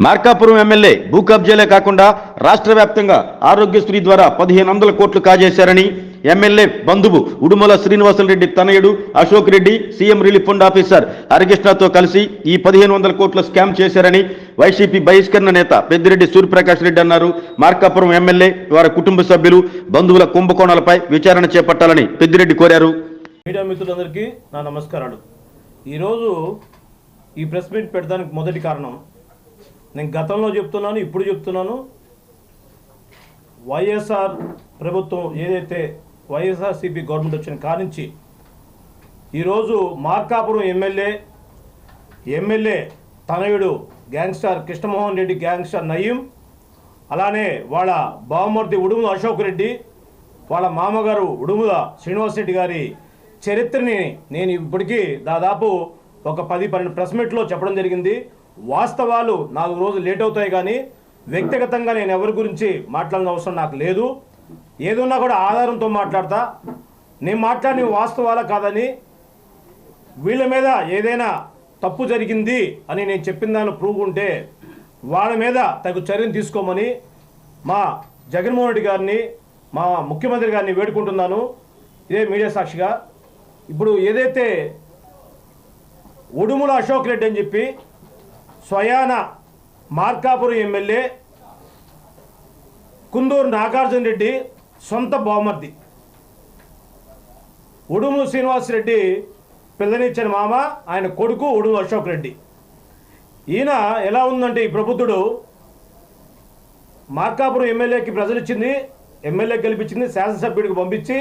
Markapuram MLA భూ కబ్జాలే కాకుండా రాష్ట్ర వ్యాప్తంగా ఆరోగ్యశ్రీ ద్వారా పదిహేను వందల కోట్లు కాజేశారని ఎమ్మెల్యే బంధువు ఉడుమల శ్రీనివాసరెడ్డి తనయుడు Ashok Reddy CM relief fund officer హరికృష్ణతో కలిసి ఈ పదిహేను వందల కోట్ల స్కామ్ చేశారని వైసీపీ బహిష్కరణ నేత పెద్దిరెడ్డి సూర్యప్రకాష్ రెడ్డి అన్నారు. మార్కాపురం ఎమ్మెల్యే వారి కుటుంబ సభ్యులు బంధువుల కుంభకోణాలపై విచారణ చేపట్టాలని పెద్దిరెడ్డి కోరారు. మీడియా మిత్రులందరికీ నా నమస్కారాలు. ఈరోజు ఈ ప్రెస్ మీట్ పెట్టడానికి మొదటి కారణం నేను గతంలో చెప్తున్నాను ఇప్పుడు చెప్తున్నాను. వైఎస్ఆర్ ప్రభుత్వం ఏదైతే వైఎస్ఆర్సీపీ గవర్నమెంట్ వచ్చిన కానించి ఈరోజు మార్కాపురం ఎమ్మెల్యే ఎమ్మెల్యే తనయుడు గ్యాంగ్స్టర్ కృష్ణమోహన్ రెడ్డి గ్యాంగ్స్టర్ నయీం అలానే వాళ్ళ బావమూర్తి ఉడుముల అశోక్ రెడ్డి వాళ్ళ మామగారు ఉడుముల శ్రీనివాస్ రెడ్డి గారి చరిత్రని నేను ఇప్పటికీ దాదాపు ఒక పది పన్నెండు ప్రెస్ మీట్లో చెప్పడం జరిగింది. వాస్తవాలు నాలుగు రోజులు లేట్ అవుతాయి కానీ వ్యక్తిగతంగా నేను ఎవరి గురించి మాట్లాడిన అవసరం నాకు లేదు. ఏదున్నా కూడా ఆధారంతో మాట్లాడతా. నేను మాట్లాడిన వాస్తవాలా కాదని వీళ్ళ మీద ఏదైనా తప్పు జరిగింది అని నేను చెప్పిన దాన్ని ప్రూవ్ ఉంటే వాళ్ళ మీద తగు చర్యలు తీసుకోమని మా జగన్మోహన్ రెడ్డి గారిని మా ముఖ్యమంత్రి గారిని వేడుకుంటున్నాను. ఇదే మీడియా సాక్షిగా. ఇప్పుడు ఏదైతే ఉడుముల అశోక్ రెడ్డి అని చెప్పి స్వయాన మార్కాపురం ఎమ్మెల్యే కుందూరు నాగార్జున రెడ్డి సొంత బహుమతి. ఉడుము శ్రీనివాసరెడ్డి పిల్లనిచ్చిన మామ ఆయన కొడుకు ఉడుము అశోక్ రెడ్డి. ఈయన ఎలా ఉందంటే ఈ ప్రబుద్ధుడు మార్కాపురం ఎమ్మెల్యేకి ప్రజలు ఇచ్చింది ఎమ్మెల్యే గెలిపించింది శాసనసభ్యుడికి పంపించి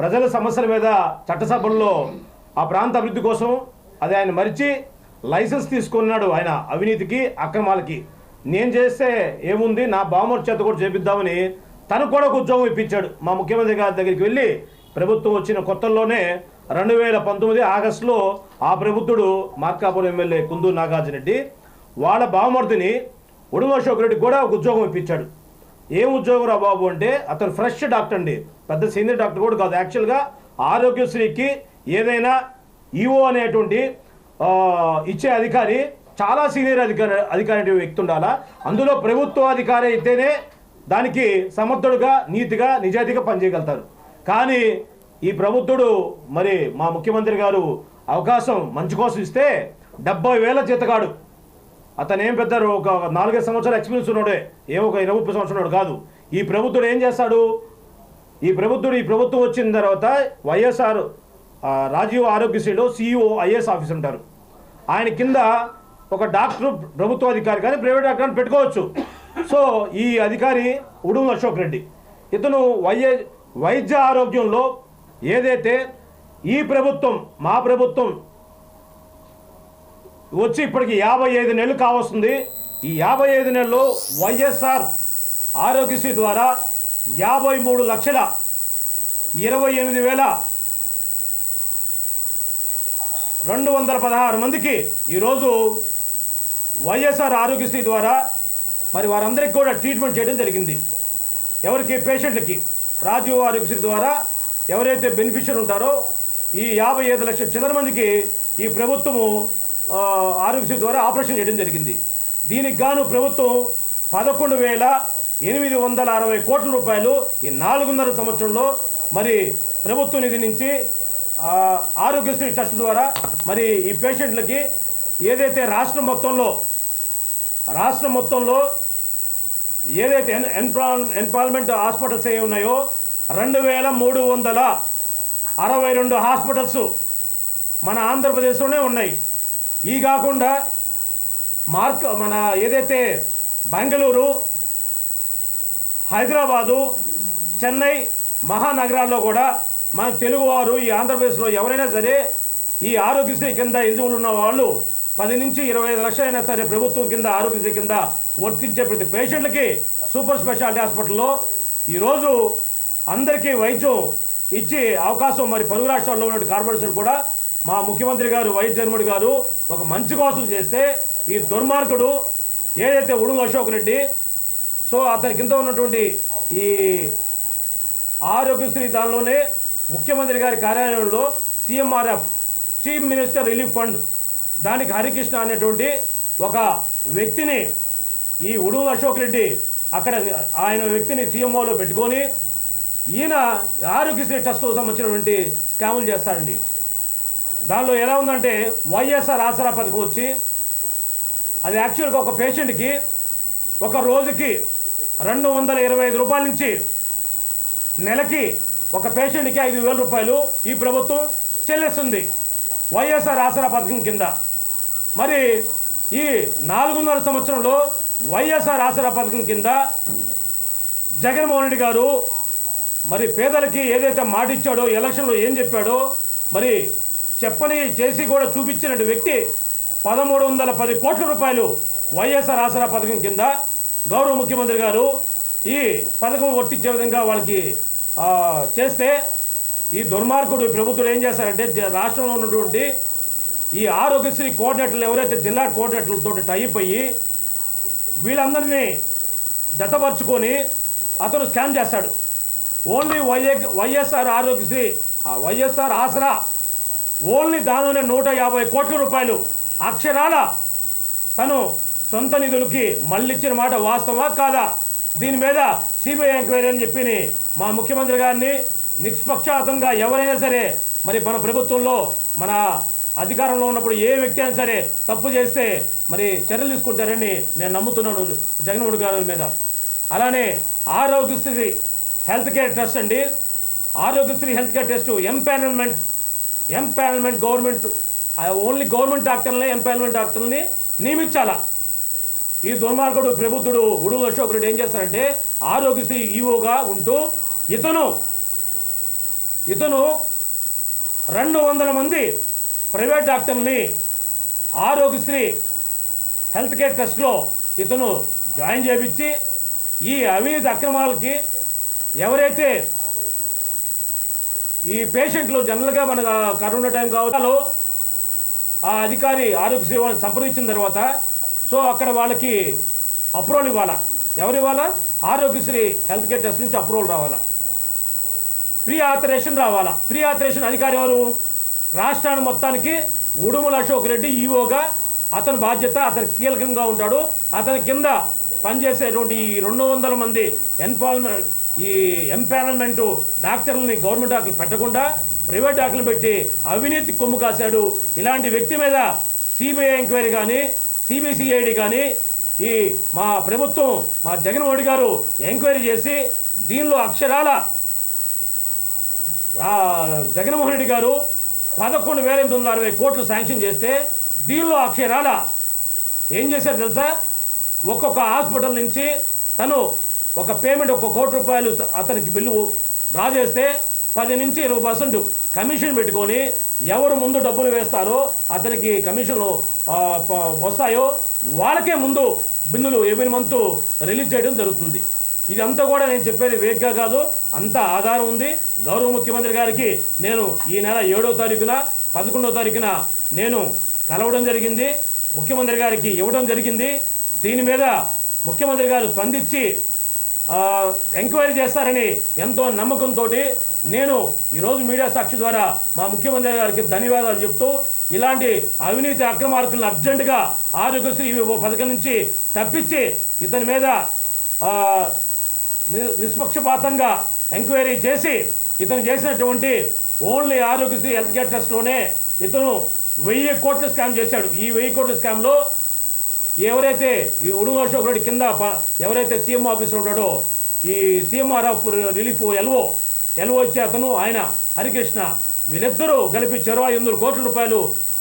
ప్రజల సమస్యల మీద చట్టసభల్లో ఆ ప్రాంత అభివృద్ధి కోసం అది ఆయన మరిచి లైసెన్స్ తీసుకున్నాడు ఆయన అవినీతికి అక్రమాలకి. నేను చేస్తే ఏముంది? నా బామర్ చేత కూడా చేపిద్దామని తనకు కూడా ఒక ఉద్యోగం ఇప్పించాడు. మా ముఖ్యమంత్రి గారి దగ్గరికి వెళ్ళి ప్రభుత్వం వచ్చిన కొత్తల్లోనే రెండు వేల పంతొమ్మిది ఆగస్టులో ఆ ప్రభుత్వుడు మార్కాపురం ఎమ్మెల్యే కుందూరు నాగార్జున రెడ్డి వాళ్ళ బావమర్దిని ఉడుమ అశోక్ రెడ్డి కూడా ఒక ఉద్యోగం ఇప్పించాడు. ఏం ఉద్యోగం రా బాబు అంటే అతను ఫ్రెష్ డాక్టర్ అండి. పెద్ద సీనియర్ డాక్టర్ కూడా కాదు. యాక్చువల్గా ఆరోగ్యశ్రీకి ఏదైనా ఈఓ అనేటువంటి ఇచ్చే అధికారి చాలా సీనియర్ అధికారి అధికారి వ్యక్తి ఉండాలా అందులో ప్రభుత్వ అధికారి అయితేనే దానికి సమర్థుడుగా నీతిగా నిజాయితీగా పనిచేయగలుగుతారు. కానీ ఈ ప్రభుత్వుడు మరి మా ముఖ్యమంత్రి గారు అవకాశం మంచి కోసం ఇస్తే డెబ్బై వేల జీతగాడు. అతను ఏం పెద్ద ఒక నాలుగైదు సంవత్సరాల ఎక్స్పీరియన్స్ ఉన్నాడే. ఏమో ఒక ఇరవై ముప్పై సంవత్సరాలు కాదు. ఈ ప్రభుత్వుడు ఏం చేస్తాడు? ఈ ప్రభుత్వుడు ఈ ప్రభుత్వం వచ్చిన తర్వాత వైఎస్ఆర్ రాజీవ్ ఆరోగ్యశ్రీలో సిఇఓ ఐఏఎస్ ఆఫీస్ ఉంటారు. ఆయన కింద ఒక డాక్టర్ ప్రభుత్వ అధికారి కానీ ప్రైవేట్ డాక్టర్ అని పెట్టుకోవచ్చు. సో ఈ అధికారి ఉడుము అశోక్ రెడ్డి. ఇతను వైద్య వైద్య ఆరోగ్యంలో ఏదైతే ఈ ప్రభుత్వం మా ప్రభుత్వం వచ్చి ఇప్పటికి యాభై ఐదు నెలలు కావస్తుంది ఈ యాభై ఐదు నెలలు వైఎస్ఆర్ ఆరోగ్యశ్రీ ద్వారా యాభై మూడు లక్షల ఇరవై ఎనిమిది వేల రెండు వందల పదహారు మందికి ఈరోజు వైఎస్ఆర్ ఆరోగ్యశ్రీ ద్వారా మరి వారందరికీ కూడా ట్రీట్మెంట్ చేయడం జరిగింది. ఎవరికి? పేషెంట్లకి. రాజీవ్ ఆరోగ్యశ్రీ ద్వారా ఎవరైతే బెనిఫిషియర్ ఉంటారో ఈ యాభై ఐదు లక్షల చిల్లర మందికి ఈ ప్రభుత్వము ఆరోగ్యశ్రీ ద్వారా ఆపరేషన్ చేయడం జరిగింది. దీనికి గాను ప్రభుత్వం పదకొండు వేల ఎనిమిది వందల అరవై కోట్ల రూపాయలు ఈ నాలుగున్నర సంవత్సరంలో మరి ప్రభుత్వ నిధి నుంచి ఆరోగ్యశ్రీ ట్రస్ట్ ద్వారా మరి ఈ పేషెంట్లకి ఏదైతే రాష్ట్రం మొత్తంలో రాష్ట్రం మొత్తంలో ఏదైతే ఎన్ ఎన్పాల్ ఎన్పాల్మెంట్ హాస్పిటల్స్ ఏ ఉన్నాయో రెండు వేల మూడు వందల అరవై రెండు హాస్పిటల్స్ మన ఆంధ్రప్రదేశ్లోనే ఉన్నాయి. ఈ కాకుండా మార్క్ మన ఏదైతే బెంగళూరు హైదరాబాదు చెన్నై మహానగరాల్లో కూడా మన తెలుగువారు ఈ ఆంధ్రప్రదేశ్లో ఎవరైనా సరే ఈ ఆరోగ్యశ్రీ కింద ఎలిజిబుల్ ఉన్న వాళ్ళు పది నుంచి ఇరవై ఐదు లక్షలైనా సరే ప్రభుత్వం కింద ఆరోగ్యశ్రీ కింద వర్తించే ప్రతి పేషెంట్లకి సూపర్ స్పెషాలిటీ హాస్పిటల్లో ఈరోజు అందరికీ వైద్యం ఇచ్చే అవకాశం మరి పరుగు రాష్ట్రాల్లో ఉన్న కార్పొరేషన్ కూడా మా ముఖ్యమంత్రి గారు వైఎస్ జగన్మోహన్ గారు ఒక మంచి కోసం చేస్తే ఈ దుర్మార్గుడు ఏదైతే ఉడుగు అశోక్ రెడ్డి సో అతని కింద ఉన్నటువంటి ఈ ఆరోగ్యశ్రీ దానిలోనే ముఖ్యమంత్రి గారి కార్యాలయంలో CMRF chief minister relief fund. దానికి హరికృష్ణ అనేటువంటి ఒక వ్యక్తిని ఈ ఉడుగు అశోక్ రెడ్డి అక్కడ ఆయన వ్యక్తిని సీఎంఓలో పెట్టుకొని ఈయన ఆరోగ్యశ్రీ ట్రస్ట్ సంబంధించినటువంటి స్కాములు చేస్తారండి దానిలో ఎలా ఉందంటే వైఎస్ఆర్ ఆసరా పథకం వచ్చి అది యాక్చువల్గా ఒక పేషెంట్కి ఒక రోజుకి రెండు వందల ఇరవై ఐదు రూపాయల నుంచి నెలకి ఒక పేషెంట్కి ఐదు వేల రూపాయలు ఈ ప్రభుత్వం చెల్లిస్తుంది. వైఎస్ఆర్ ఆసరా పథకం కింద. మరి ఈ నాలుగున్నర సంవత్సరంలో వైఎస్ఆర్ ఆసరా పథకం కింద జగన్మోహన్ రెడ్డి గారు మరి పేదలకి ఏదైతే మాట ఇచ్చాడో ఎలక్షన్లో ఏం చెప్పాడో మరి చెప్పని చేసి కూడా చూపించినటువంటి వ్యక్తి పదమూడు వందల పది కోట్ల రూపాయలు వైఎస్ఆర్ ఆసరా పథకం కింద గౌరవ ముఖ్యమంత్రి గారు ఈ పథకం వర్తించే విధంగా వాళ్ళకి చేస్తే ఈ దుర్మార్గుడు ప్రభుత్వం ఏం చేస్తారంటే రాష్ట్రంలో ఉన్నటువంటి ఈ ఆరోగ్యశ్రీ కోఆర్డినేటర్లు ఎవరైతే జిల్లా కోఆర్డినేటర్లతో టైప్ అయ్యి వీళ్ళందరినీ జతపరుచుకొని అతను స్కామ్ చేస్తాడు. ఓన్లీ వైఏ వైఎస్ఆర్ ఆరోగ్యశ్రీ ఆ వైఎస్ఆర్ ఆసరా ఓన్లీ దానిలోనే నూట యాభై కోట్ల రూపాయలు అక్షరాల తను సొంత నిధులకి మళ్ళిచ్చిన మాట వాస్తవా కాదా? దీని మీద సిబిఐ ఎంక్వైరీ అని చెప్పి మా ముఖ్యమంత్రి గారిని నిష్పక్షాతంగా ఎవరైనా సరే మరి మన ప్రభుత్వంలో మన అధికారంలో ఉన్నప్పుడు ఏ వ్యక్తి అయినా సరే తప్పు చేస్తే మరి చర్యలు తీసుకుంటారని నేను నమ్ముతున్నాను జగన్మోహన్ గారి మీద. అలానే ఆరోగ్యశ్రీ హెల్త్ కేర్ ట్రస్ట్ అండి. Aarogyasri health care test empanelment empanelment government only government డాక్టర్లనే empanelment డాక్టర్ని నియమించాలా? ఈ దుర్మార్గుడు ప్రభుత్వుడు ఉడుగు అశోకుడు ఏం చేస్తారంటే ఆరోగ్యశ్రీ ఈఓగా ఉంటూ ఇతను ఇతను రెండు వందల మంది ప్రైవేట్ డాక్టర్ని ఆరోగ్యశ్రీ హెల్త్ కేర్ ట్రస్ట్లో ఇతను జాయిన్ చేపించి ఈ అవినీతి అక్రమాలకి ఎవరైతే ఈ పేషెంట్లు జనరల్గా మన కరోనా టైం కావచ్చు ఆ అధికారి ఆరోగ్య వాళ్ళని సంప్రదించిన తర్వాత సో అక్కడ వాళ్ళకి అప్రూవల్ ఇవ్వాలా? ఎవరు ఇవ్వాలా? ఆరోగ్యశ్రీ హెల్త్ కేర్ ట్రస్ట్ నుంచి అప్రూవల్ రావాలా? ప్రీ ఆథరేషన్ రావాలా? ప్రీ ఆథరేషన్ అధికారి ఎవరు? రాష్ట్రాన్ని మొత్తానికి ఉడుమల అశోక్ రెడ్డి ఈఓగా అతని బాధ్యత అతను కీలకంగా ఉంటాడు. అతని కింద పనిచేసేటువంటి ఈ రెండు వందల మంది ఎన్పాల్మెంట్ ఈ ఎంపానల్మెంటు డాక్టర్లని గవర్నమెంట్ డాక్టర్లు పెట్టకుండా ప్రైవేట్ డాక్టర్లు పెట్టి అవినీతి కొమ్ము కాశాడు. ఇలాంటి వ్యక్తి మీద సిబిఐ ఎంక్వైరీ కానీ సిబిసిఐడి కానీ ఈ మా ప్రభుత్వం మా జగన్మోహన్ గారు ఎంక్వైరీ చేసి దీనిలో అక్షరాల జగన్మోహన్ రెడ్డి గారు పదకొండు వేల ఎనిమిది వందల అరవై కోట్లు శాంక్షన్ చేస్తే దీనిలో అక్షరాల ఏం చేశారు తెలుసా? ఒక్కొక్క హాస్పిటల్ నుంచి తను ఒక పేమెంట్ ఒక కోటి రూపాయలు అతనికి బిల్లు డ్రా చేస్తే పది నుంచి ఇరవై పర్సెంట్ కమిషన్ పెట్టుకొని ఎవరు ముందు డబ్బులు వేస్తారో అతనికి కమిషన్ వస్తాయో? వాళ్ళకే ముందు బిల్లులు ఎవ్రీ మంత్ రిలీజ్ చేయడం జరుగుతుంది. ఇదంతా కూడా నేను చెప్పేది వేగ్గా కాదు. అంత ఆధారం ఉంది. గౌరవ ముఖ్యమంత్రి గారికి నేను ఈ నెల ఏడో తారీఖున పదకొండో తారీఖున నేను కలవడం జరిగింది. ముఖ్యమంత్రి గారికి ఇవ్వడం జరిగింది. దీని మీద ముఖ్యమంత్రి గారు స్పందించి ఎంక్వైరీ చేస్తారని ఎంతో నమ్మకంతో నేను ఈరోజు మీడియా సాక్షి ద్వారా మా ముఖ్యమంత్రి గారికి ధన్యవాదాలు చెప్తూ ఇలాంటి అవినీతి అక్రమార్కులను అర్జెంటుగా ఆరోగ్యశ్రీ ఓ పథకం నుంచి తప్పించి ఇతని మీద ని- నిష్పక్షపాతంగా ఎంక్వైరీ చేసి ఇతను చేసినటువంటి ఓన్లీ ఆరోగ్యశ్రీ హెల్త్ కేర్ ట్రస్ట్లోనే ఇతను వెయ్యి కోట్ల స్కామ్ చేశాడు. ఈ వెయ్యి కోట్ల స్కామ్లో ఎవరైతే ఈ ఉడుగు అశోక్ రెడ్డి కింద ఎవరైతే సీఎం ఆఫీసర్ ఉంటాడో ఈ CMR of relief LO LO వచ్చే అతను ఆయన హరికృష్ణ వీళ్ళిద్దరూ కలిపి చెరవ ఎనిమిది కోట్ల రూపాయలు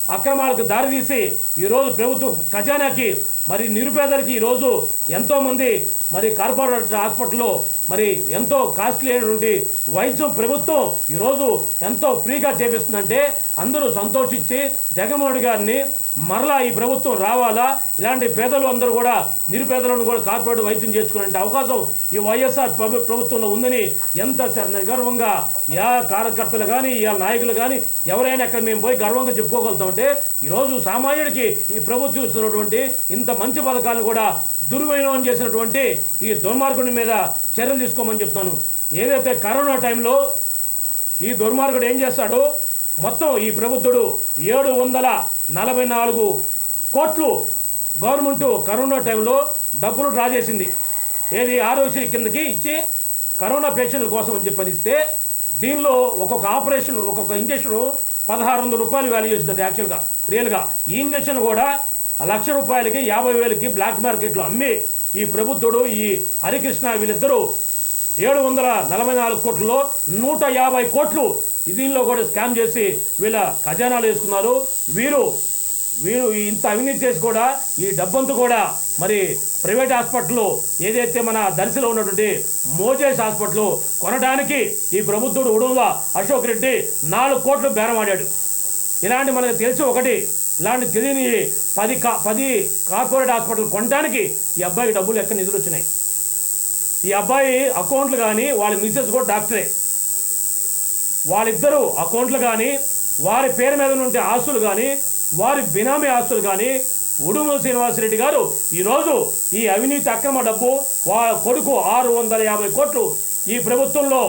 అక్రమాలకు దారితీసి ఈరోజు ప్రభుత్వ ఖజానాకి మరి నిరుపేదలకి ఈరోజు ఎంతోమంది మరి కార్పొరేట్ హాస్పిటల్లో మరి ఎంతో కాస్ట్లీ అయినటువంటి వైద్యం ప్రభుత్వం ఈరోజు ఎంతో ఫ్రీగా చేపిస్తుందంటే అందరూ సంతోషించి జగన్మోహన్ గారిని మరలా ఈ ప్రభుత్వం రావాలా? ఇలాంటి పేదలు అందరూ కూడా నిరుపేదలను కూడా కార్పొరేట్ వైద్యం చేసుకునే అవకాశం ఈ వైఎస్ఆర్ ప్రభుత్వంలో ఉందని ఎంత గర్వంగా యా కార్యకర్తలు కానీ ఇవాళ నాయకులు కానీ ఎవరైనా అక్కడ మేము పోయి గర్వంగా చెప్పుకోగలుగుతామంటే ఈరోజు సామాన్యుడికి ఈ ప్రభుత్వం ఇస్తున్నటువంటి ఇంత మంచి పథకాలను కూడా దుర్వినియోగం చేసినటువంటి ఈ దుర్మార్గుడి మీద చర్యలు తీసుకోమని చెప్తాను ఏదైతే కరోనా టైంలో ఈ దుర్మార్గుడు ఏం చేస్తాడో మొత్తం ఈ ప్రభుత్వుడు ఏడు వందల నలభై నాలుగు కోట్లు గవర్నమెంట్ కరోనా టైంలో డబ్బులు డ్రా చేసింది. ఏది ఆరోగ్య కిందకి ఇచ్చి కరోనా పేషెంట్ల కోసం అని చెప్పని ఇస్తే దీనిలో ఒక్కొక్క ఆపరేషన్ ఒక్కొక్క ఇంజక్షన్ పదహారు వందల రూపాయలు వాల్యూ చేస్తుంది యాక్చువల్గా రియల్గా ఈ ఇంజక్షన్ కూడా లక్ష రూపాయలకి యాభై వేలకి బ్లాక్ మార్కెట్లో అమ్మి ఈ ప్రభుత్వుడు ఈ హరికృష్ణ వీళ్ళిద్దరూ ఏడు వందల నలభై నాలుగు కోట్లలో నూట యాభై కోట్లు దీనిలో కూడా స్కామ్ చేసి వీళ్ళ ఖజానాలు వేసుకున్నారు. వీరు వీరు ఇంత అవినీతి చేసి కూడా ఈ డబ్బంతా కూడా మరి ప్రైవేట్ హాస్పిటల్ ఏదైతే మన దర్శిలో ఉన్నటువంటి మోజేస్ హాస్పిటల్ కొనడానికి ఈ ప్రభుత్వుడు ఉడుగా అశోక్ రెడ్డి నాలుగు కోట్లు బేరం ఆడాడు. ఇలాంటి మనకు తెలిసి ఒకటి ఇలాంటి తెలియని పది కా పది కార్పొరేట్ హాస్పిటల్ కొనడానికి ఈ అబ్బాయికి డబ్బులు ఎక్కడ నిధులు వచ్చినాయి? ఈ అబ్బాయి అకౌంట్లు కానీ వాళ్ళ మిస్సెస్ కూడా డాక్టరే. వాళ్ళిద్దరూ అకౌంట్లు కానీ వారి పేరు మీద ఉండే ఆస్తులు కానీ వారి బినామీ ఆస్తులు కానీ ఉడుమల శ్రీనివాసరెడ్డి గారు ఈరోజు ఈ అవినీతి అక్రమ డబ్బు వా కొడుకు ఆరు వందల యాభై కోట్లు ఈ ప్రభుత్వంలో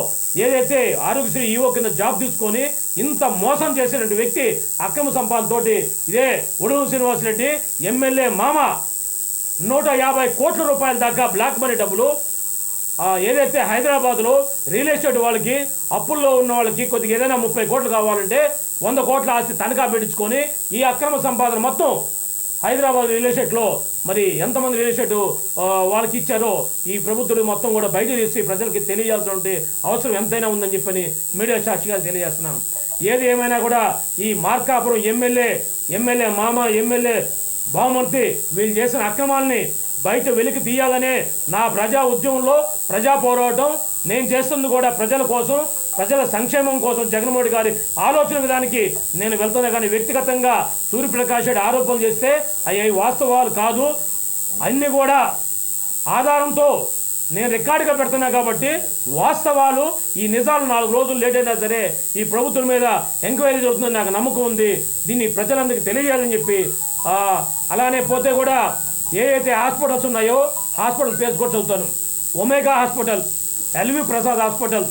ఏదైతే ఆరోగ్యశ్రీ ఈవో కింద జాబ్ తీసుకొని ఇంత మోసం చేసినటువంటి వ్యక్తి అక్రమ సంపాదనతోటి ఇదే ఉడుమల శ్రీనివాసరెడ్డి ఎమ్మెల్యే మామ నూట యాభై కోట్ల రూపాయల దాకా బ్లాక్ మనీ డబ్బులు ఏదైతే హైదరాబాద్లో రియల్ ఎస్టేట్ వాళ్ళకి అప్పుల్లో ఉన్న వాళ్ళకి కొద్దిగా ఏదైనా ముప్పై కోట్లు కావాలంటే వంద కోట్ల ఆస్తి తనఖా పెట్టించుకొని ఈ అక్రమ సంపాదన మొత్తం హైదరాబాద్ రియల్ ఎస్టేట్లో మరి ఎంతమంది రియల్ ఎస్టేట్ వాళ్ళకి ఇచ్చారో ఈ ప్రభుత్వం మొత్తం కూడా బయట తీసి ప్రజలకి తెలియజేయాల్సిన అవసరం ఎంతైనా ఉందని చెప్పని మీడియా సాక్షిగా తెలియజేస్తున్నాం. ఏది ఏమైనా కూడా ఈ మార్కాపురం ఎమ్మెల్యే ఎమ్మెల్యే మామ ఎమ్మెల్యే బామూర్తి వీళ్ళు చేసిన అక్రమాలని బయట వెలికి తీయాలనే నా ప్రజా ఉద్యమంలో ప్రజా పోరాటం నేను చేస్తుంది కూడా ప్రజల కోసం ప్రజల సంక్షేమం కోసం జగన్మోహన్ గారి ఆలోచన విధానికి నేను వెళ్తున్నా కానీ వ్యక్తిగతంగా సూర్యప్రకాష్ రెడ్డి ఆరోపణలు చేస్తే అవి వాస్తవాలు కాదు. అన్నీ కూడా ఆధారంతో నేను రికార్డుగా పెడుతున్నా కాబట్టి వాస్తవాలు ఈ నిజాలు నాలుగు రోజులు లేట్ అయినా సరే ఈ ప్రభుత్వం మీద ఎంక్వైరీ జరుగుతుందని నాకు నమ్మకం ఉంది. దీన్ని ప్రజలందరికీ తెలియజేయాలని చెప్పి అలానే పోతే కూడా ఏ అయితే హాస్పిటల్స్ ఉన్నాయో హాస్పిటల్ పేరు కూడా చదువుతాను Omega hospital LV Prasad hospital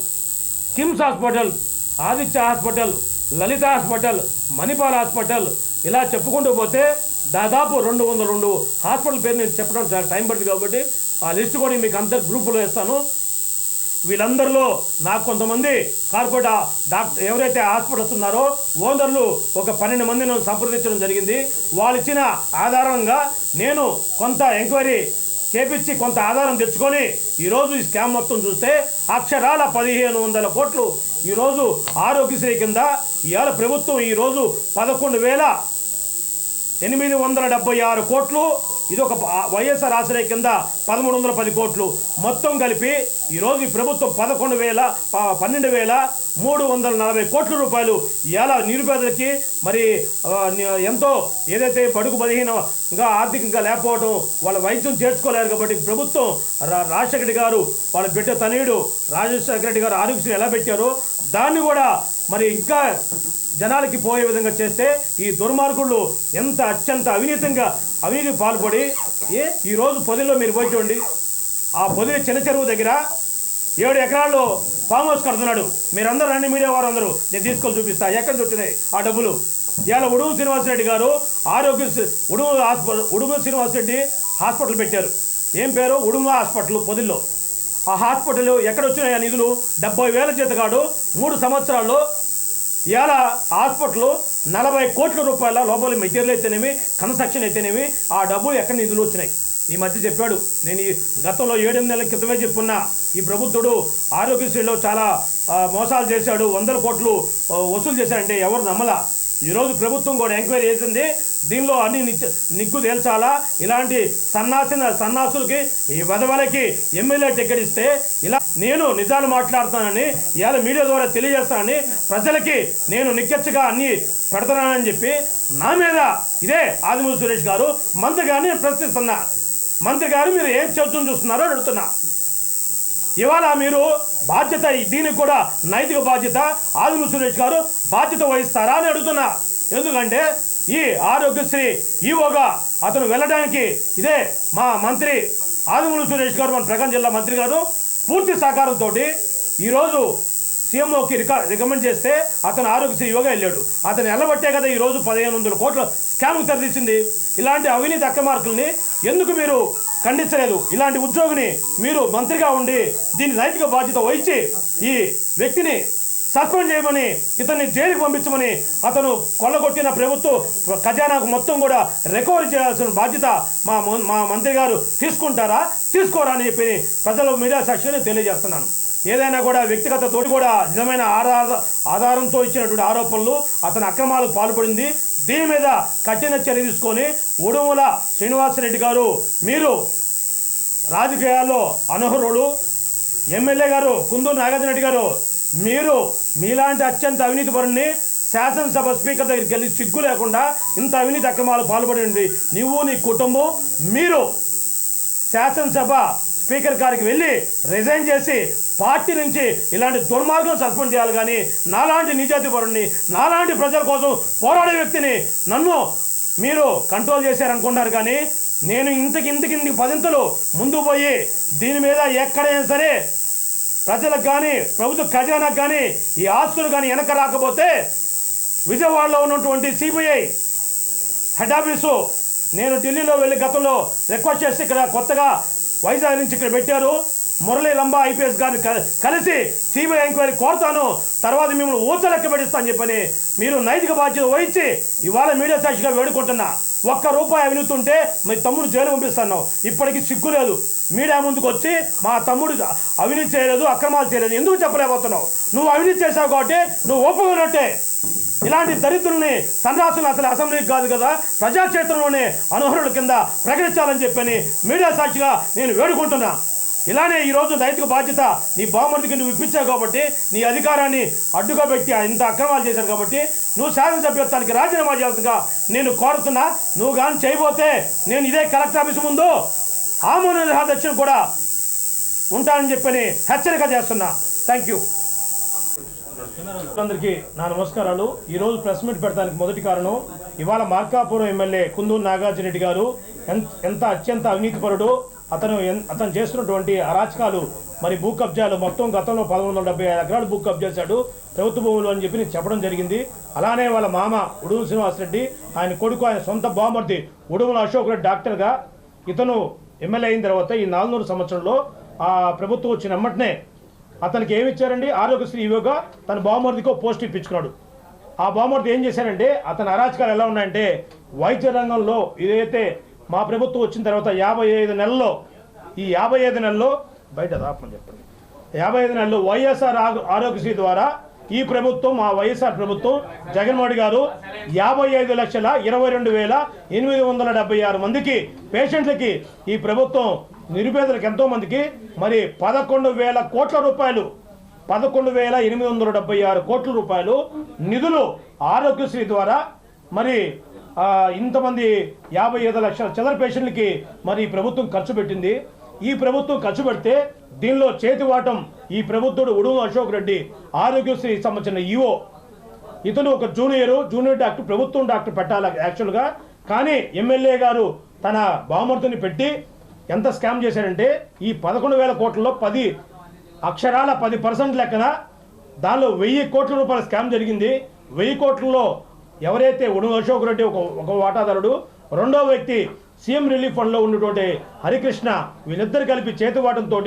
KIMS hospital Aditya hospital Lalitha hospital Manipal hospital. ఇలా చెప్పుకుంటూ పోతే దాదాపు రెండు వందల రెండు హాస్పిటల్ పేరు నేను చెప్పడం చాలా టైం పడుతుంది కాబట్టి ఆ లిస్ట్ కూడా మీకు అందరు గ్రూపులో ఇస్తాను వీళ్ళందరిలో నాకు కొంతమంది కార్పొరేట్ డాక్టర్ ఎవరైతే హాస్పిటల్స్ ఉన్నారో ఓనర్లు ఒక పన్నెండు మందిని సంప్రదించడం జరిగింది. వాళ్ళు ఇచ్చిన ఆధారంగా నేను కొంత ఎంక్వైరీ చేపించి కొంత ఆధారం తెచ్చుకొని ఈరోజు ఈ స్కామ్ మొత్తం చూస్తే అక్షరాల పదిహేను వందల కోట్లు ఈరోజు ఆరోగ్యశ్రీ కింద ఇవాళ ప్రభుత్వం ఈరోజు పదకొండు వేల ఎనిమిది వందల డెబ్బై ఆరు కోట్లు ఇది ఒక వైఎస్ఆర్ ఆశ్రయ కింద పదమూడు వందల పది కోట్లు. మొత్తం కలిపి ఈరోజు ఈ ప్రభుత్వం పదకొండు వేల పన్నెండు వేల మూడు వందల నలభై కోట్ల రూపాయలు. ఎలా నిరుపేదలకి మరి ఎంతో ఏదైతే బడుగు బలహీనంగా ఆర్థికంగా లేకపోవడం వాళ్ళ వైద్యం చేర్చుకోలేరు కాబట్టి ప్రభుత్వం రా- రాజశేఖర రెడ్డి గారు వాళ్ళ బిడ్డ తనయుడు రాజశేఖర రెడ్డి గారు ఆరోగ్యశ్రీ ఎలా పెట్టారో దాన్ని కూడా మరి ఇంకా జనాలకి పోయే విధంగా చేస్తే ఈ దుర్మార్గులు ఎంత అత్యంత అవినీతంగా అవినీతి పాల్పడి ఏ? ఈరోజు పొదిలో మీరు పోయి చూడండి. ఆ పొదిలి చిన్న చెరువు దగ్గర ఏడు ఎకరాల్లో ఫామ్ హౌస్ కడుతున్నాడు. మీరందరూ రండి మీడియా వారు అందరూ నేను తీసుకొని చూపిస్తా. ఎక్కడి నుంచి వచ్చినాయి ఆ డబ్బులు? ఇవాళ ఉడుము శ్రీనివాసరెడ్డి గారు ఆరోగ్య శ్రీ- ఉడుము హాస్పిటల్ ఉడుము శ్రీనివాసరెడ్డి హాస్పిటల్ పెట్టారు. ఏం పేరు? ఉడుమ హాస్పిటల్ పొదిల్లో. ఆ హాస్పిటల్ ఎక్కడ వచ్చినాయి ఆ నిధులు? డెబ్బై వేల చేతగాడు. మూడు సంవత్సరాల్లో ఇవాళ హాస్పిటల్ నలభై కోట్ల రూపాయల లోపల మెటీరియల్ అయితేనేమి కన్స్ట్రక్షన్ అయితేనేమి ఆ డబ్బులు ఎక్కడ నిధులు వచ్చినాయి? ఈ మధ్య చెప్పాడు. నేను ఈ గతంలో ఏడెనిమిది నెలల క్రితమే చెప్పున్నా. ఈ ప్రభుత్వుడు ఆరోగ్యశ్రీలో చాలా మోసాలు చేశాడు. వందల కోట్లు వసూలు చేశాడంటే ఎవరు నమ్మలా? ఈరోజు ప్రభుత్వం కూడా ఎంక్వైరీ చేసింది. దీనిలో అన్ని నిగ్గు తేల్చాలా? ఇలాంటి సన్నాసిన సన్నాసులకి ఈ వధవలకి ఎమ్మెల్యే టికెట్ ఇస్తే ఇలా నేను నిజాలు మాట్లాడుతానని ఇవాళ మీడియా ద్వారా తెలియజేస్తానని ప్రజలకి నేను నిక్కచ్చగా అన్ని పెడతానని చెప్పి నా మీద ఇదే ఆదిమూరి సురేష్ గారు మంత్రి గారిని నేను ప్రశ్నిస్తున్నా. మంత్రి గారు మీరు ఏం చెబుతూ చూస్తున్నారో అని అడుగుతున్నా. ఇవాళ మీరు బాధ్యత దీనికి కూడా నైతిక బాధ్యత ఆదిమూరి సురేష్ గారు బాధ్యత వహిస్తారా అని అడుగుతున్నా. ఎందుకంటే ఈ ఆరోగ్యశ్రీ ఈవోగా అతను వెళ్ళడానికి ఇదే మా మంత్రి ఆదిమూలి సురేష్ గారు మన ప్రకాశం జిల్లా మంత్రి గారు పూర్తి సహకారంతో ఈరోజు సీఎంఓకి రికా రికమెండ్ చేస్తే అతను ఆరోగ్యశ్రీ యోగా వెళ్ళాడు. అతను వెళ్ళబట్టే కదా ఈరోజు పదిహేను వందల కోట్ల స్కామ్ తెరదీసింది ఇలాంటి అవినీతి అక్కమార్కుల్ని ఎందుకు మీరు ఖండించలేదు? ఇలాంటి ఉద్యోగిని మీరు మంత్రిగా ఉండి దీని నైతిక బాధ్యత వహించి ఈ వ్యక్తిని సస్పెండ్ చేయమని ఇతన్ని జైలుకి పంపించమని అతను కొల్లగొట్టిన ప్రభుత్వం ఖజానాకు మొత్తం కూడా రికవరీ చేయాల్సిన బాధ్యత మా మా మంత్రి గారు తీసుకుంటారా? తీసుకోరా అని చెప్పి ప్రజలు మీడియా సాక్షిని తెలియజేస్తున్నాను. ఏదైనా కూడా వ్యక్తిగత తోటి కూడా నిజమైన ఆధార ఆధారంతో ఇచ్చినటువంటి ఆరోపణలు అతని అక్రమాలకు పాల్పడింది. దీని మీద కఠిన చర్య తీసుకొని ఉడుమల శ్రీనివాసరెడ్డి గారు మీరు రాజకీయాల్లో అనర్హుడు ఎమ్మెల్యే గారు కుందూరు నాగార్జున రెడ్డి గారు మీరు మీలాంటి అత్యంత అవినీతి పరుణ్ణి శాసనసభ స్పీకర్ దగ్గరికి వెళ్ళి సిగ్గు లేకుండా ఇంత అవినీతి అక్రమాలు పాల్పడి నువ్వు నీ కుటుంబం మీరు శాసనసభ స్పీకర్ గారికి వెళ్ళి రిజైన్ చేసి పార్టీ నుంచి ఇలాంటి దుర్మార్గం సస్పెండ్ చేయాలి కానీ నాలాంటి నిజాతి పరుణ్ణి నాలాంటి ప్రజల కోసం పోరాడే వ్యక్తిని నన్ను మీరు కంట్రోల్ చేశారనుకున్నారు కానీ నేను ఇంతకి ఇంతకి ఇంతకి పదింతలు ముందు పోయి దీని మీద ఎక్కడైనా సరే ప్రజలకు కానీ ప్రభుత్వ ఖజానాకు కానీ ఈ ఆస్తులు కానీ వెనక రాకపోతే విజయవాడలో ఉన్నటువంటి సిబిఐ హెడ్ ఆఫీసు నేను ఢిల్లీలో వెళ్ళి గతంలో రిక్వెస్ట్ చేసి ఇక్కడ కొత్తగా వైజాగ్ నుంచి ఇక్కడ పెట్టారు. మురళీ లంబా ఐపీఎస్ గారిని కలిసి సిబిఐ ఎంక్వైరీ కోరుతాను. తర్వాత మిమ్మల్ని ఊచలెక్క పెట్టిస్తాను చెప్పని మీరు నైతిక బాధ్యత వహించి ఇవాళ మీడియా సాక్షిగా వేడుకుంటున్నా. ఒక్క రూపాయి అవినీతి ఉంటే మీ తమ్ముడు జైలు పంపిస్తాను ఇప్పటికీ సిగ్గు లేదు. మీడియా ముందుకు వచ్చి మా తమ్ముడు అవినీతి చేయలేదు అక్రమాలు చేయలేదు. ఎందుకు చెప్పలేకపోతున్నావు? నువ్వు అవినీతి చేశావు కాబట్టి నువ్వు ఒప్పుకున్నట్టే ఇలాంటి దరిద్రుల్ని సన్రాసులు అసలు అసెంబ్లీకి కాదు కదా ప్రజాక్షేత్రంలోనే అనర్హుల కింద ప్రకటించాలని చెప్పని మీడియా సాక్షిగా నేను వేడుకుంటున్నా. ఇలానే ఈరోజు నైతిక బాధ్యత నీ బామర్దికి నువ్వు ఇప్పించావు కాబట్టి నీ అధికారాన్ని అడ్డుగా పెట్టి ఇంత అక్రమాలు చేశాను కాబట్టి నువ్వు శాసనసభ్యత్వానికి రాజీనామా చేయాల్సిందిగా నేను కోరుతున్నా. నువ్వు కానీ చేయబోతే నేను ఇదే కలెక్టర్ ఆఫీస్ ముందు ఆమోన నిరాదక్షిణ కూడా ఉంటానని చెప్పని హెచ్చరిక చేస్తున్నా. థ్యాంక్ యూ అందరికీ నా నమస్కారాలు. ఈరోజు ప్రెస్ మీట్ పెడతానికి మొదటి కారణం ఇవాళ మార్కాపురం ఎమ్మెల్యే కుందూరు నాగార్జున రెడ్డి గారు ఎంత అత్యంత అవినీతిపరుడు అతను ఎన్- అతను చేస్తున్నటువంటి అరాచకాలు మరి భూ కబ్జాలు మొత్తం గతంలో పదమూడు వందల డెబ్బై ఐదు ఎకరాలు భూ కబ్జా చేశాడు ప్రభుత్వ భూములు అని చెప్పి నేను చెప్పడం జరిగింది. అలానే వాళ్ళ మామ ఉడుము శ్రీనివాసరెడ్డి ఆయన కొడుకు ఆయన సొంత బామర్ది ఉడుముల అశోక్ రెడ్డి డాక్టర్గా ఇతను ఎమ్మెల్యే అయిన తర్వాత ఈ నాలుగున్నర సంవత్సరంలో ఆ ప్రభుత్వం వచ్చిన వెంటనే అతనికి ఏమి ఇచ్చారండి? ఆరోగ్యశ్రీ ఇవ్వగా తన బావమరిదికో పోస్ట్ ఇప్పించుకున్నాడు. ఆ బావమరిది ఏం చేశారంటే అతని అరాచకాలు ఎలా ఉన్నాయంటే వైద్య రంగంలో ఇదైతే మా ప్రభుత్వం వచ్చిన తర్వాత యాభై ఐదు నెలల్లో ఈ యాభై ఐదు నెలల్లో బయట రాపని చెప్పండి. యాభై ఐదు నెలల్లో వైఎస్ఆర్ ఆరోగ్యశ్రీ ద్వారా ఈ ప్రభుత్వం మా వైఎస్ఆర్ ప్రభుత్వం జగన్మోహన్ గారు యాభై ఐదు లక్షల ఇరవై రెండు వేల ఎనిమిది వందల డెబ్బై ఆరు మందికి పేషెంట్లకి ఈ ప్రభుత్వం నిరుపేదలకు ఎంతో మందికి మరి పదకొండు వేల కోట్ల రూపాయలు పదకొండు వేల ఎనిమిది వందల డెబ్బై ఆరు కోట్ల రూపాయలు నిధులు ఆరోగ్యశ్రీ ద్వారా మరి ఇంతమంది యాభై ఐదు లక్షల చిల్లర పేషెంట్లకి మరి ప్రభుత్వం ఖర్చు పెట్టింది. ఈ ప్రభుత్వం ఖర్చు పెడితే దీనిలో చేతివాటం ఈ ప్రభుత్వుడు ఉడుము అశోక్ రెడ్డి ఆరోగ్యశ్రీ సంబంధించిన ఈఓ. ఇతను ఒక జూనియర్ జూనియర్ డాక్టర్ ప్రభుత్వం డాక్టర్ పెట్టాలి యాక్చువల్గా కానీ ఎమ్మెల్యే గారు తన బామర్తిని పెట్టి ఎంత స్కామ్ చేశారంటే ఈ పదకొండు వేల కోట్లలో పది అక్షరాల పది పర్సెంట్ లెక్కన దానిలో వెయ్యి కోట్ల రూపాయల స్కామ్ జరిగింది. వెయ్యి కోట్లలో ఎవరైతే ఉడు అశోక్ రెడ్డి ఒక ఒక వాటాదారుడు రెండో వ్యక్తి సీఎం రిలీఫ్ ఫండ్లో ఉన్నటువంటి హరికృష్ణ వీళ్ళిద్దరు కలిపి చేతివాటంతో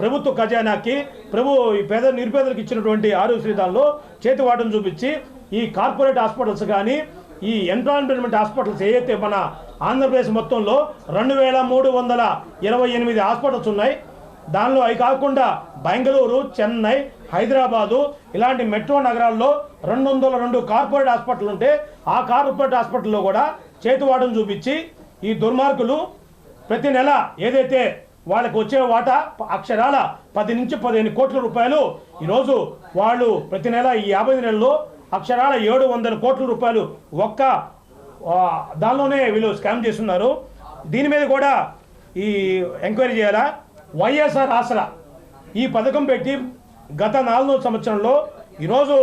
ప్రభుత్వ ఖజానాకి ప్రభు ఈ పేద నిరుపేదలకు ఇచ్చినటువంటి ఆరోగ్యశ్రీ దానిలో చేతివాటం చూపించి ఈ కార్పొరేట్ హాస్పిటల్స్ కానీ ఈ ఎంప్లాయ్మెంట్ హాస్పిటల్స్ ఏవైతే మన ఆంధ్రప్రదేశ్ మొత్తంలో రెండు వేల మూడు వందల ఇరవై ఎనిమిది హాస్పిటల్స్ ఉన్నాయి. దానిలో అవి కాకుండా బెంగళూరు చెన్నై హైదరాబాదు ఇలాంటి మెట్రో నగరాల్లో రెండు వందల రెండు కార్పొరేట్ హాస్పిటల్ ఉంటే ఆ కార్పొరేట్ హాస్పిటల్లో కూడా చేతివాటం చూపించి ఈ దుర్మార్గులు ప్రతి నెల ఏదైతే వాళ్ళకి వచ్చే వాటా అక్షరాల పది నుంచి పదిహేను కోట్ల రూపాయలు ఈరోజు వాళ్ళు ప్రతి నెల ఈ యాభై నెలల్లో అక్షరాల ఏడు వందల కోట్ల రూపాయలు ఒక్క దానిలోనే వీళ్ళు స్కామ్ చేస్తున్నారు. దీని మీద కూడా ఈ ఎంక్వైరీ చేయాలా? వైఎస్ఆర్ ఆసరా ఈ పథకం పెట్టి గత నాలుగో సంవత్సరంలో ఈరోజు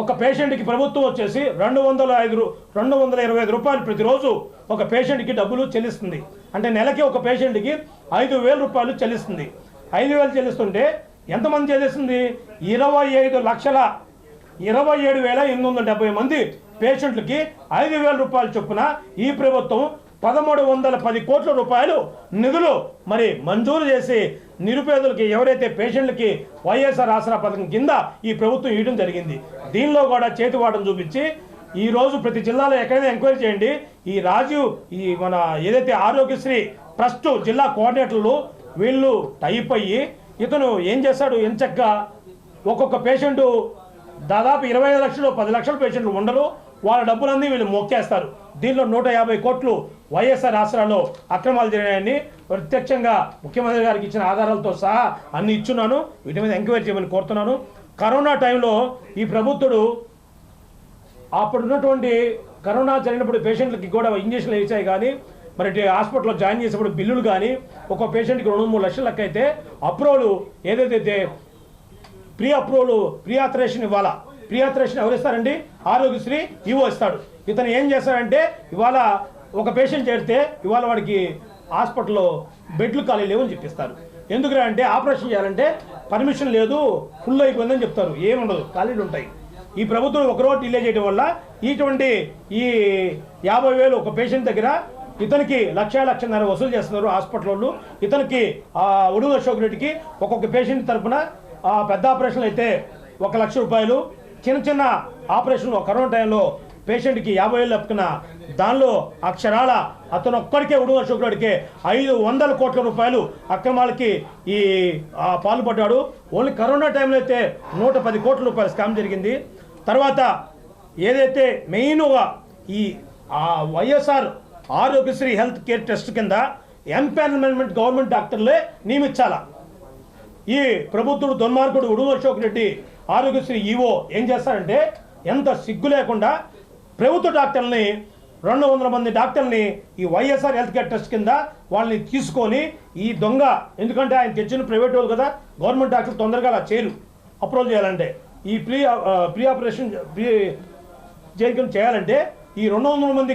ఒక పేషెంట్కి ప్రభుత్వం వచ్చేసి రెండు వందల ఐదు రెండు వందల ఇరవై ఐదు రూపాయలు ప్రతిరోజు ఒక పేషెంట్కి డబ్బులు చెల్లిస్తుంది. అంటే నెలకి ఒక పేషెంట్కి ఐదు వేల రూపాయలు చెల్లిస్తుంది. ఐదు వేలు చెల్లిస్తుంటే ఎంతమంది చెల్లిస్తుంది? ఇరవై ఐదు లక్షల ఇరవై ఏడు వేల ఎనిమిది వందల డెబ్బై మంది పేషెంట్లకి ఐదు వేల రూపాయల చొప్పున ఈ ప్రభుత్వం పదమూడు వందల పది కోట్ల రూపాయలు నిధులు మరి మంజూరు చేసి నిరుపేదలకి ఎవరైతే పేషెంట్లకి వైఎస్ఆర్ ఆసరా పథకం కింద ఈ ప్రభుత్వం ఇవ్వడం జరిగింది. దీనిలో కూడా చేతివాటం చూపించి ఈ రోజు ప్రతి జిల్లాలో ఎక్కడైనా ఎంక్వైరీ చేయండి. ఈ రాజీవ్ ఈ మన ఏదైతే ఆరోగ్యశ్రీ ట్రస్ట్ జిల్లా కోఆర్డినేటర్లు వీళ్ళు టైప్ అయ్యి ఇతను ఏం చేశాడు? ఎంచక్క ఒక్కొక్క పేషెంటు దాదాపు ఇరవై ఐదు లక్షలు పది లక్షల పేషెంట్లు ఉండరు. వాళ్ళ డబ్బులన్నీ వీళ్ళు మొక్కేస్తారు. దీనిలో నూట యాభై కోట్లు వైఎస్ఆర్ ఆసరాలో అక్రమాలు జరిగాయని ప్రత్యక్షంగా ముఖ్యమంత్రి గారికి ఇచ్చిన ఆధారాలతో సహా అన్ని ఇచ్చున్నాను. వీటి మీద ఎంక్వైరీ చేయమని కోరుతున్నాను. కరోనా టైంలో ఈ ప్రభుత్వుడు అప్పుడున్నటువంటి కరోనా జరిగినప్పుడు పేషెంట్లకి కూడా ఇంజక్షన్లు వేసాయి కానీ మరి హాస్పిటల్లో జాయిన్ చేసేప్పుడు బిల్లులు కానీ ఒక పేషెంట్కి రెండు మూడు లక్షల లెక్క అయితే అప్రూవల్ ఏదైతే ప్రీ అప్రూవల్ ప్రీ ఆథరేషన్ ఇవ్వాలా? ప్రీ ఆథరేషన్ ఎవరు ఇస్తారండి? ఆరోగ్యశ్రీ ఈవో ఇస్తాడు. ఇతను ఏం చేస్తాడంటే ఇవాళ ఒక పేషెంట్ చేరితే ఇవాళ వాడికి హాస్పిటల్లో బెడ్లు ఖాళీ లేవని చెప్పిస్తారు. ఎందుకురా అంటే ఆపరేషన్ చేయాలంటే పర్మిషన్ లేదు ఫుల్ అయిపోయిందని చెప్తారు. ఏముండదు ఖాళీలు ఉంటాయి. ఈ ప్రభుత్వం ఒకరోజు డిలే చేయడం వల్ల ఇటువంటి ఈ యాభై వేలు ఒక పేషెంట్ దగ్గర ఇతనికి లక్ష లక్షన్నర వసూలు చేస్తున్నారు హాస్పిటల్ వాళ్ళు. ఇతనికి ఉడుగు అశోక్ రెడ్డికి ఒక్కొక్క పేషెంట్ తరపున ఆ పెద్ద ఆపరేషన్లు అయితే ఒక లక్ష రూపాయలు చిన్న చిన్న ఆపరేషన్లు కరోనా టైంలో పేషెంట్కి యాభై వేలు లెప్పుకున్న దానిలో అక్షరాల అతను ఒక్కడికే ఉడుగు శుక్రుడికే ఐదు వందల కోట్ల రూపాయలు అక్రమాలకి ఈ పాల్పడ్డాడు. ఓన్లీ కరోనా టైంలో అయితే నూట పది కోట్ల రూపాయలు స్కామ్ జరిగింది. తర్వాత ఏదైతే మెయిన్గా ఈ YSR Aarogyasri health care trust కింద ఎంపానల్మెంట్ గవర్నమెంట్ డాక్టర్లే నియమించాల. ఈ ప్రభుత్వుడు దుర్మార్గుడు ఉడుగు అశోక్ రెడ్డి ఆరోగ్యశ్రీ ఈవో ఏం చేస్తారంటే ఎంత సిగ్గు లేకుండా ప్రభుత్వ డాక్టర్ని రెండు వందల మంది డాక్టర్ని ఈ వైఎస్ఆర్ హెల్త్ కేర్ ట్రస్ట్ కింద వాళ్ళని తీసుకొని ఈ దొంగ ఎందుకంటే ఆయన తెచ్చిన ప్రైవేట్ వాళ్ళు కదా గవర్నమెంట్ డాక్టర్ తొందరగా అలా చేయరు. అప్రూవల్ చేయాలంటే. ఈ ప్రీ ప్రీ ఆపరేషన్ ప్రీ చేయాలంటే ఈ రెండు వందల మంది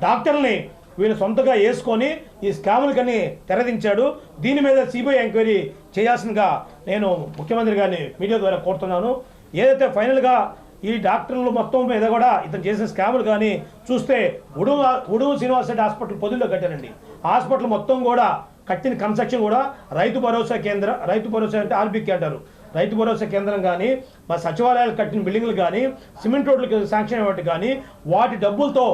డాక్టర్ని వీళ్ళు సొంతగా వేసుకొని ఈ స్కాములకని తెరదించాడు. దీని మీద సిబిఐ ఎంక్వైరీ చేయాల్సిందిగా నేను ముఖ్యమంత్రి గారిని మీడియా ద్వారా కోరుతున్నాను. ఏదైతే ఫైనల్గా ఈ డాక్టర్లు మొత్తం మీద కూడా ఇతను చేసిన స్కాములు కానీ చూస్తే ఉడుగు ఉడుగు శ్రీనివాస రెడ్డి హాస్పిటల్ పొదుల్లో కట్టారండి. హాస్పిటల్ మొత్తం కూడా కట్టిన కన్స్ట్రక్షన్ కూడా రైతు భరోసా కేంద్ర రైతు భరోసా అంటే ఆర్బీకి అంటారు. రైతు భరోసా కేంద్రం కానీ మా సచివాలయాలు కట్టిన బిల్డింగ్లు కానీ సిమెంట్ రోడ్లు శాంక్షన్ అయ్యేవాటి కానీ వాటి డబ్బులతో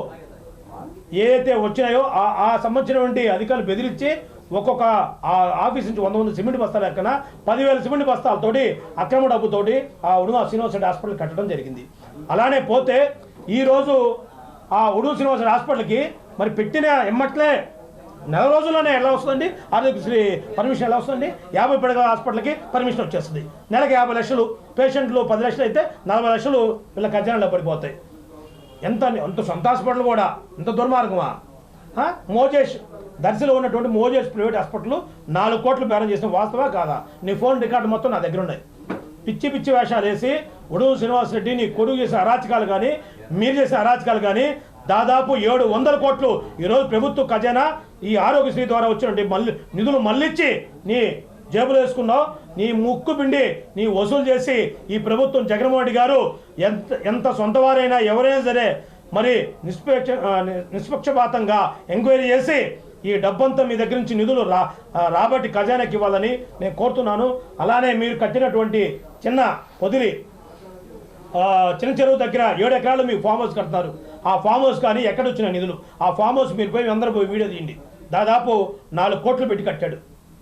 ఏదైతే వచ్చినాయో ఆ సంబంధించినటువంటి అధికారులు బెదిరించి ఒక్కొక్క ఆఫీస్ నుంచి వంద వంద సిమెంట్ బస్తాల ఎక్కన పదివేల సిమెంట్ బస్తాలతోటి అక్రమ డబ్బుతోటి ఆ ఉడుమ శ్రీనివాస హాస్పిటల్ కట్టడం జరిగింది. అలానే పోతే ఈరోజు ఆ ఉడుమ శ్రీనివాస హాస్పిటల్కి మరి పెట్టిన ఎమ్మట్లే నెల రోజుల్లోనే ఎలా వస్తుందండి? ఆరోగ్యశ్రీ పర్మిషన్ ఎలా వస్తుంది యాభై పడగల హాస్పిటల్కి పర్మిషన్ వచ్చేస్తుంది. నెలకు యాభై లక్షలు పేషెంట్లు పది లక్షలు అయితే నలభై లక్షలు వీళ్ళ ఖజానాలో పడిపోతాయి. ఎంత అంత సొంత హాస్పిటల్ కూడా ఇంత దుర్మార్గమా? మోజేష్ దర్శిలో ఉన్నటువంటి మోజేష్ ప్రైవేట్ హాస్పిటల్ నాలుగు కోట్లు బేరం చేసిన వాస్తవా కాదా? నీ ఫోన్ రికార్డు మొత్తం నా దగ్గర ఉన్నాయి. పిచ్చి పిచ్చి వేషాలు వేసి ఉడుగు శ్రీనివాస్ రెడ్డి నీ కొడుకు చేసే అరాచకాలు కానీ మీరు చేసే అరాచకాలు కానీ దాదాపు ఏడు వందల కోట్లు ఈరోజు ప్రభుత్వ ఖజానా ఈ ఆరోగ్యశ్రీ ద్వారా వచ్చినటువంటి మళ్ళీ నిధులు మళ్ళిచ్చి నీ జేబులు వేసుకున్నావు నీ ముక్కు పిండి నీ వసూలు చేసి ఈ ప్రభుత్వం జగన్మోహన్ రెడ్డి గారు ఎంత ఎంత సొంత వారైనా ఎవరైనా సరే మరి నిష్పక్ష నిష్పక్షపాతంగా ఎంక్వైరీ చేసి ఈ డబ్బంతా మీ దగ్గర నుంచి నిధులు రా రాబట్టి ఖజానాకి ఇవ్వాలని నేను కోరుతున్నాను. అలానే మీరు కట్టినటువంటి చిన్న పొదిలి చిన్న చెరువు దగ్గర ఏడు ఎకరాలు మీకు ఫామ్ హౌస్ కడతారు. ఆ ఫామ్ హౌస్ కానీ ఎక్కడ వచ్చిన నిధులు? ఆ ఫామ్ హౌస్ మీరు పోయి అందరూ పోయి వీడియో తీయండి. దాదాపు నాలుగు కోట్లు పెట్టి కట్టాడు.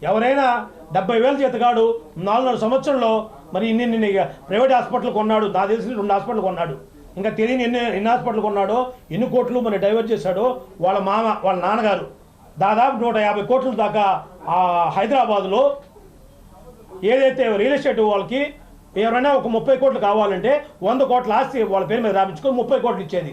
ఎవరైనా డెబ్బై వేల చేతగాడు నాలుగున్నర సంవత్సరంలో మరి ఇన్ని ఇన్ని ప్రైవేట్ హాస్పిటల్ కొన్నాడు నా తెలిసిన రెండు హాస్పిటల్ కొన్నాడు. ఇంకా తెలియని ఎన్ని ఎన్ని హాస్పిటల్ కొన్నాడో ఎన్ని కోట్లు మరి డైవర్ట్ చేశాడో వాళ్ళ మామ వాళ్ళ నాన్నగారు. దాదాపు నూట యాభై కోట్ల దాకా హైదరాబాద్లో ఏదైతే రియల్ ఎస్టేట్ వాళ్ళకి ఎవరైనా ఒక ముప్పై కోట్లు కావాలంటే వంద కోట్ల ఆస్తి వాళ్ళ పేరు మీద రాపించుకొని ముప్పై కోట్లు ఇచ్చేది.